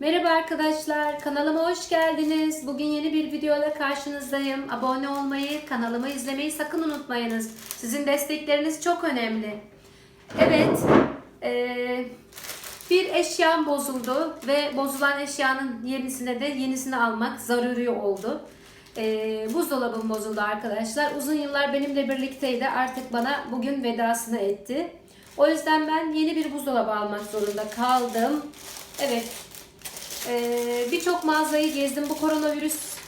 Merhaba arkadaşlar, kanalıma hoş geldiniz. Bugün yeni bir videoyla karşınızdayım. Abone olmayı, kanalımı izlemeyi sakın unutmayınız. Sizin destekleriniz çok önemli. Evet, eee, bir eşyam bozuldu ve bozulan eşyanın yenisine de yenisini almak zaruri oldu. Eee buzdolabım bozuldu arkadaşlar. Uzun yıllar benimle birlikteydi. Artık bana bugün vedasını etti. O yüzden ben yeni bir buzdolabı almak zorunda kaldım. Evet, ee, Birçok mağazayı gezdim. Bu koronavirüs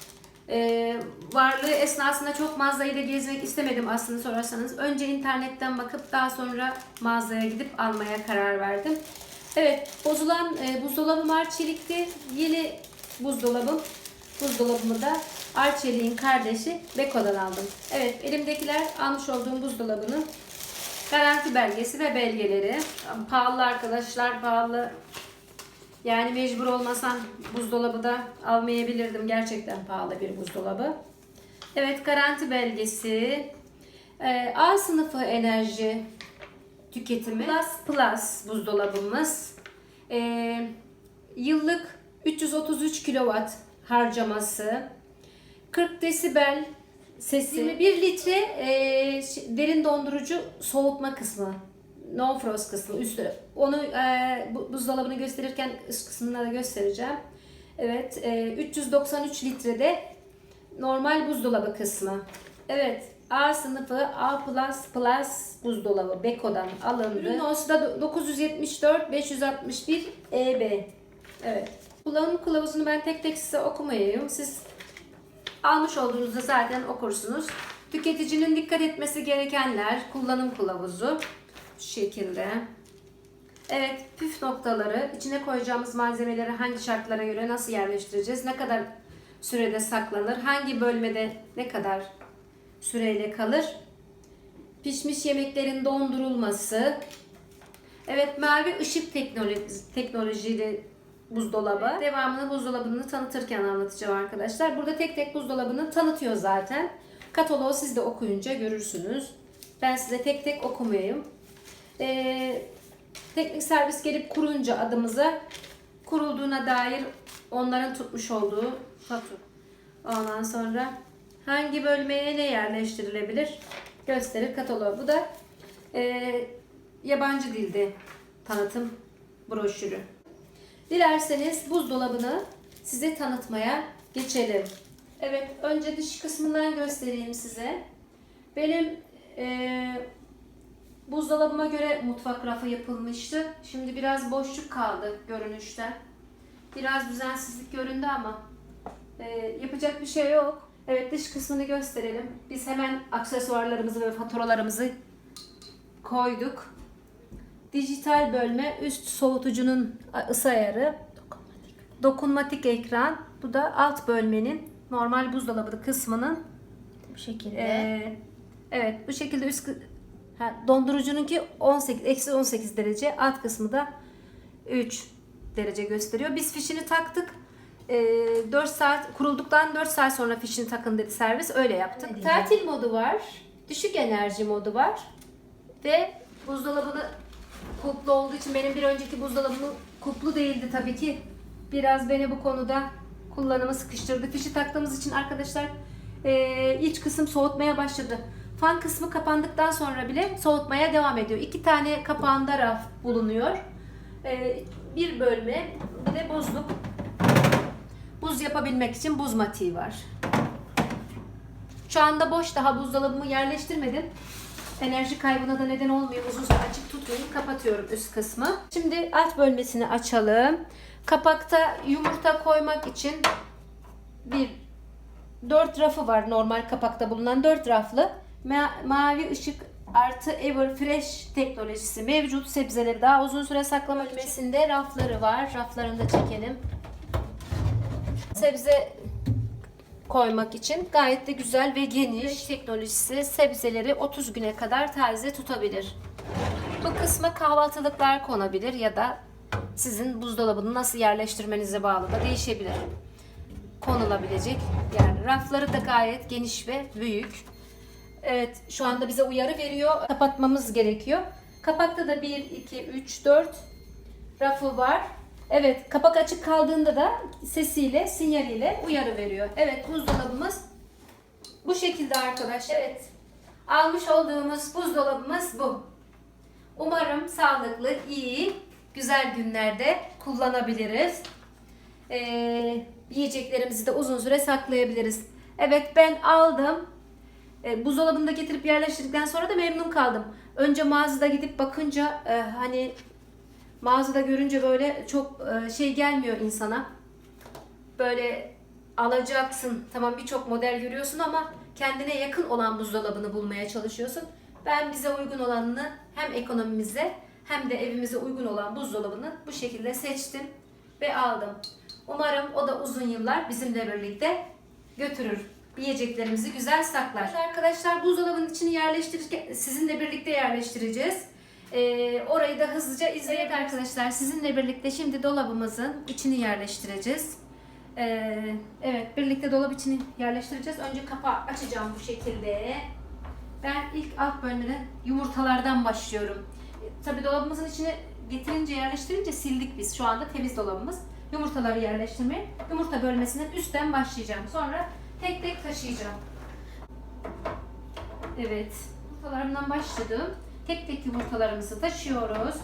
e, varlığı esnasında çok mağazayı da gezmek istemedim aslında sorarsanız. Önce internetten bakıp daha sonra mağazaya gidip almaya karar verdim. Evet, bozulan e, buzdolabım Arçelik'ti. Yeni buzdolabım, buzdolabımı da Arçelik'in kardeşi Beko'dan aldım. Evet, elimdekiler almış olduğum buzdolabının garanti belgesi ve belgeleri. Pahalı arkadaşlar, pahalı yani mecbur olmasam buzdolabı da almayabilirdim. Gerçekten pahalı bir buzdolabı. Evet garanti belgesi. Ee, A sınıfı enerji tüketimi. Plus Plus buzdolabımız. Ee, yıllık 333 kW harcaması. 40 desibel sesi. 21 litre e, derin dondurucu soğutma kısmı. No frost kısmı üstü. Onu e, bu, buzdolabını gösterirken üst kısmını da göstereceğim. Evet, e, 393 litrede normal buzdolabı kısmı. Evet, A sınıfı A++ buzdolabı Beko'dan alındı. Ürün da 974 561 EB. Evet. Kullanım kılavuzunu ben tek tek size okumayayım. Siz almış olduğunuzda zaten okursunuz. Tüketicinin dikkat etmesi gerekenler kullanım kılavuzu şu şekilde. Evet, püf noktaları, içine koyacağımız malzemeleri hangi şartlara göre nasıl yerleştireceğiz, ne kadar sürede saklanır, hangi bölmede ne kadar süreyle kalır, pişmiş yemeklerin dondurulması, evet mavi ışık teknoloji, teknolojili buzdolabı. Devamını buzdolabını tanıtırken anlatacağım arkadaşlar. Burada tek tek buzdolabını tanıtıyor zaten. Kataloğu siz de okuyunca görürsünüz. Ben size tek tek okumayayım. Ee, teknik servis gelip kurunca adımıza kurulduğuna dair onların tutmuş olduğu fatura. Ondan sonra hangi bölmeye ne yerleştirilebilir gösterir kataloğu. Bu da e, yabancı dilde tanıtım broşürü. Dilerseniz buzdolabını size tanıtmaya geçelim. Evet, önce dış kısmından göstereyim size. Benim eee buzdolabıma göre mutfak rafı yapılmıştı. Şimdi biraz boşluk kaldı görünüşte. Biraz düzensizlik göründü ama eee, yapacak bir şey yok. Evet, dış kısmını gösterelim. Biz hemen aksesuarlarımızı ve faturalarımızı koyduk. Dijital bölme, üst soğutucunun ısı ayarı, dokunmatik ekran. Bu da alt bölmenin normal buzdolabı kısmının Bu şekilde. ee, evet bu şekilde üst ha, dondurucununki 18 eksi 18 derece alt kısmı da 3 derece gösteriyor. Biz fişini taktık. Ee, 4 saat kurulduktan 4 saat sonra fişini takın dedi servis. Öyle yaptık. Tatil modu var. Düşük enerji modu var. Ve buzdolabını kuplu olduğu için benim bir önceki buzdolabım kuplu değildi tabii ki. Biraz beni bu konuda kullanımı sıkıştırdı. Fişi taktığımız için arkadaşlar eee, iç kısım soğutmaya başladı. Fan kısmı kapandıktan sonra bile soğutmaya devam ediyor. İki tane kapağında raf bulunuyor. Eee, bir bölme bir de buzluk. Buz yapabilmek için buz matiği var. Şu anda boş daha buzdolabımı yerleştirmedim. Enerji kaybına da neden olmuyor. Uzun süre açık tutmayayım. Kapatıyorum üst kısmı. Şimdi alt bölmesini açalım. Kapakta yumurta koymak için bir dört rafı var normal kapakta bulunan dört raflı. Ma- mavi ışık artı Ever Fresh teknolojisi mevcut. Sebzeleri daha uzun süre saklama bölmesinde rafları var. Raflarını da çekelim. Sebze koymak için gayet de güzel ve geniş teknolojisi sebzeleri 30 güne kadar taze tutabilir. Bu kısma kahvaltılıklar konabilir ya da sizin buzdolabını nasıl yerleştirmenize bağlı da değişebilir. Konulabilecek yani rafları da gayet geniş ve büyük. Evet şu anda bize uyarı veriyor. Kapatmamız gerekiyor. Kapakta da 1, 2, 3, 4 rafı var. Evet, kapak açık kaldığında da sesiyle, sinyaliyle uyarı veriyor. Evet, buzdolabımız bu şekilde arkadaşlar. Evet, almış olduğumuz buzdolabımız bu. Umarım sağlıklı, iyi, güzel günlerde kullanabiliriz. Ee, yiyeceklerimizi de uzun süre saklayabiliriz. Evet, ben aldım. E, buzdolabını da getirip yerleştirdikten sonra da memnun kaldım. Önce mağazada gidip bakınca e, hani mağazada görünce böyle çok e, şey gelmiyor insana. Böyle alacaksın. Tamam birçok model görüyorsun ama kendine yakın olan buzdolabını bulmaya çalışıyorsun. Ben bize uygun olanını hem ekonomimize hem de evimize uygun olan buzdolabını bu şekilde seçtim ve aldım. Umarım o da uzun yıllar bizimle birlikte götürür. Yiyeceklerimizi güzel saklar. Arkadaşlar buzdolabının içini yerleştirirken sizinle birlikte yerleştireceğiz. Ee, orayı da hızlıca izleyin arkadaşlar. Sizinle birlikte şimdi dolabımızın içini yerleştireceğiz. Ee, evet birlikte dolap içini yerleştireceğiz. Önce kapağı açacağım bu şekilde. Ben ilk alt bölümüne yumurtalardan başlıyorum. E, Tabii dolabımızın içine getirince yerleştirince sildik biz. Şu anda temiz dolabımız. Yumurtaları yerleştirmeye. Yumurta bölmesinden üstten başlayacağım. Sonra tek tek taşıyacağım. Evet. Yumurtalarımdan başladım. Tek tek yumurtalarımızı taşıyoruz.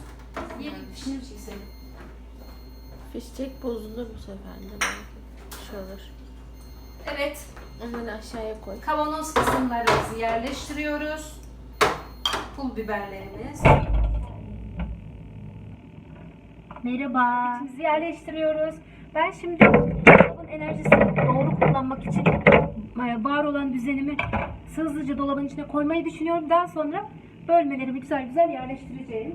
Yeni pişini mi çekseydim? Fişecek bozulur bu sefer de belki. Şey olur. Evet. Onları aşağıya koy. Kavanoz kısımlarımızı yerleştiriyoruz. Pul biberlerimiz. Merhaba. İçimizi yerleştiriyoruz. Ben şimdi dolabın enerjisini doğru kullanmak için e, var olan düzenimi hızlıca dolabın içine koymayı düşünüyorum. Daha sonra bölmelerimi güzel güzel yerleştireceğim.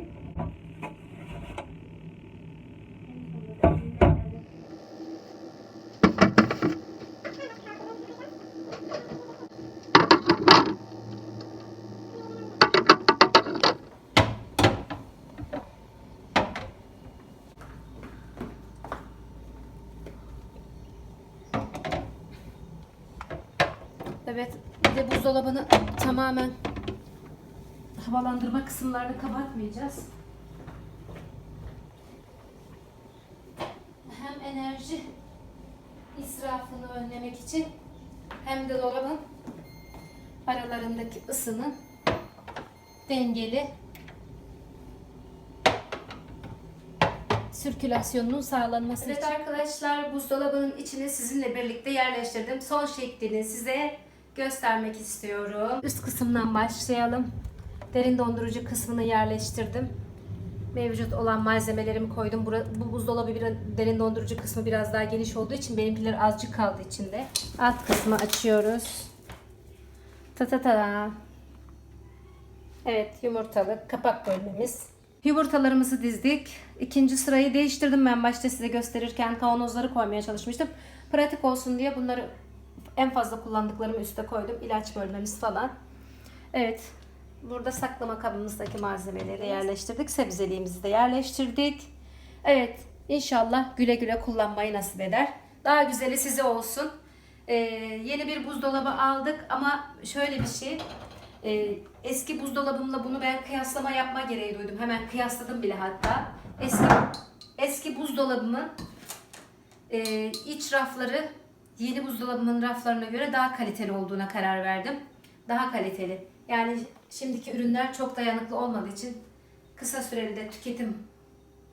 Evet, bir de buzdolabını tamamen havalandırma kısımlarını kapatmayacağız. Hem enerji israfını önlemek için hem de dolabın aralarındaki ısının dengeli sirkülasyonunun sağlanması evet için. arkadaşlar buzdolabının içini sizinle birlikte yerleştirdim. Son şeklini size göstermek istiyorum. Üst kısımdan başlayalım. Derin dondurucu kısmını yerleştirdim. Mevcut olan malzemelerimi koydum. Bu buzdolabı bir derin dondurucu kısmı biraz daha geniş olduğu için benimkiler azıcık kaldı içinde. Alt kısmı açıyoruz. Ta ta ta. Evet yumurtalık kapak bölmemiz. Yumurtalarımızı dizdik. İkinci sırayı değiştirdim ben başta size gösterirken kavanozları koymaya çalışmıştım. Pratik olsun diye bunları en fazla kullandıklarımı üste koydum. İlaç bölmemiz falan. Evet. Burada saklama kabımızdaki malzemeleri yerleştirdik. Sebzeliğimizi de yerleştirdik. Evet. İnşallah güle güle kullanmayı nasip eder. Daha güzeli size olsun. Ee, yeni bir buzdolabı aldık ama şöyle bir şey. Ee, eski buzdolabımla bunu ben kıyaslama yapma gereği duydum. Hemen kıyasladım bile hatta. Eski eski buzdolabımın e, iç rafları yeni buzdolabımın raflarına göre daha kaliteli olduğuna karar verdim. Daha kaliteli. Yani şimdiki ürünler çok dayanıklı olmadığı için kısa süreli de tüketim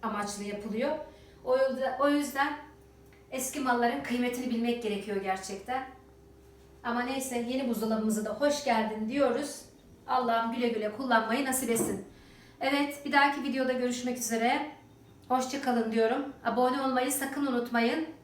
amaçlı yapılıyor. O yüzden, o yüzden eski malların kıymetini bilmek gerekiyor gerçekten. Ama neyse yeni buzdolabımıza da hoş geldin diyoruz. Allah'ım güle güle kullanmayı nasip etsin. Evet bir dahaki videoda görüşmek üzere. Hoşçakalın diyorum. Abone olmayı sakın unutmayın.